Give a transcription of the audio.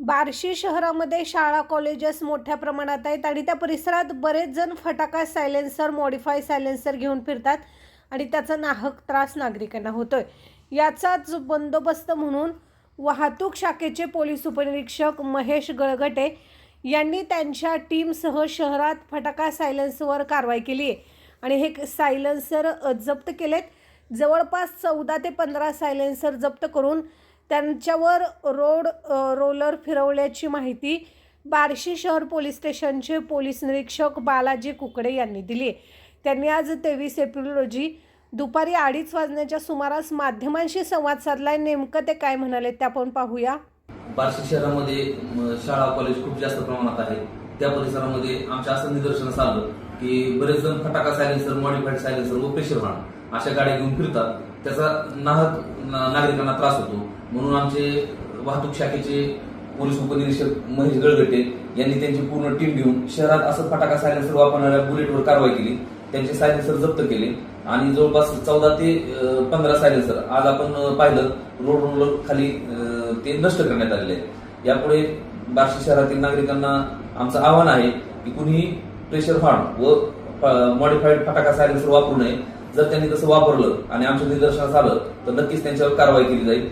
बार्शी शहरामध्ये शाळा कॉलेजेस मोठ्या प्रमाणात आहेत आणि त्या परिसरात बरेच जण फटाका सायलेन्सर मॉडिफाय सायलेन्सर घेऊन फिरतात आणि त्याचा नाहक त्रास नागरिकांना होतोय. याचाच बंदोबस्त म्हणून वाहतूक शाखेचे पोलीस उपनिरीक्षक महेश गळगटे यांनी त्यांच्या टीमसह शहरात फटाका सायलेन्सवर कारवाई केली आहे. आणि हे सायलेन्सर जप्त केलेत. जवळपास चौदा ते पंधरा सायलेन्सर जप्त करून त्यांच्यावर रोड रोलर फिरवल्याची माहिती बार्शी शहर पोलीस स्टेशनचे पोलीस निरीक्षक बालाजी कुकडे यांनी दिली. त्यांनी आज तेवीस एप्रिल रोजी दुपारी अडीच वाजण्याच्या सुमारास माध्यमांशी संवाद साधलाय. नेमकं ते काय म्हणाले ते आपण पाहूया. बार्शी शहरामध्ये शाळा कॉलेज खूप जास्त प्रमाणात आहे त्या परिसरामध्ये आमच्या असं निदर्शनास आलं की बरेच जण फटाका सायलेन्सर मॉडिफाईड सायलेन्सर व प्रेशर वाहन अशा गाड्या घेऊन फिरतात. त्याचा नाहक नागरिकांना त्रास होतो. म्हणून आमचे वाहतूक शाखेचे पोलीस उपनिरीक्षक महेश गळगटे यांनी त्यांची पूर्ण टीम घेऊन शहरात असं फटाका सायलेन्सर वापरणाऱ्या बुलेटवर कारवाई केली. त्यांचे सायलेन्सर जप्त केले आणि जवळपास चौदा ते पंधरा सायलेन्सर आज आपण पाहिलं. रोड खाली ते नष्ट करण्यात आलेले आहेत. यापुढे बार्शी शहरातील नागरिकांना आमचं आव्हान आहे की कुणीही प्रेशर फार्म व मॉडिफाईड फटाका सायलेन्सर वापरू नये. जर त्यांनी तसं वापरलं आणि आमच्या निदर्शनास आलं तर नक्कीच त्यांच्यावर कारवाई केली जाईल.